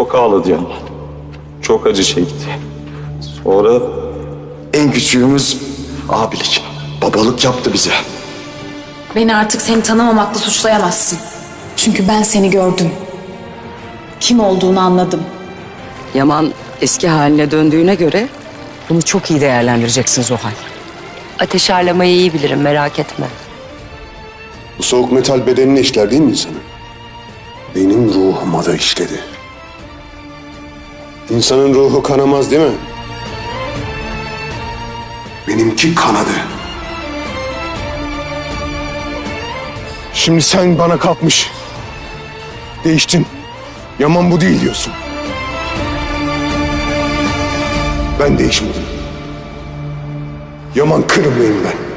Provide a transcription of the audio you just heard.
Çok ağladı Yaman. Çok acı çekti. Sonra En küçüğümüz abilik, babalık yaptı bize. Beni artık seni tanımamakla suçlayamazsın. Çünkü ben seni gördüm. Kim olduğunu anladım. Yaman eski haline döndüğüne göre bunu çok iyi değerlendireceksin Zuhal. Ateş ağırlamayı iyi bilirim merak etme. Bu soğuk metal bedenine işler değil mi insanın? Benim ruhuma da işledi. İnsanın ruhu kanamaz değil mi? Benimki kanadı. Şimdi sen bana kalkmış. Değiştin. Yaman bu değil diyorsun. Ben değişmedim. Yaman Kırımlıyım ben.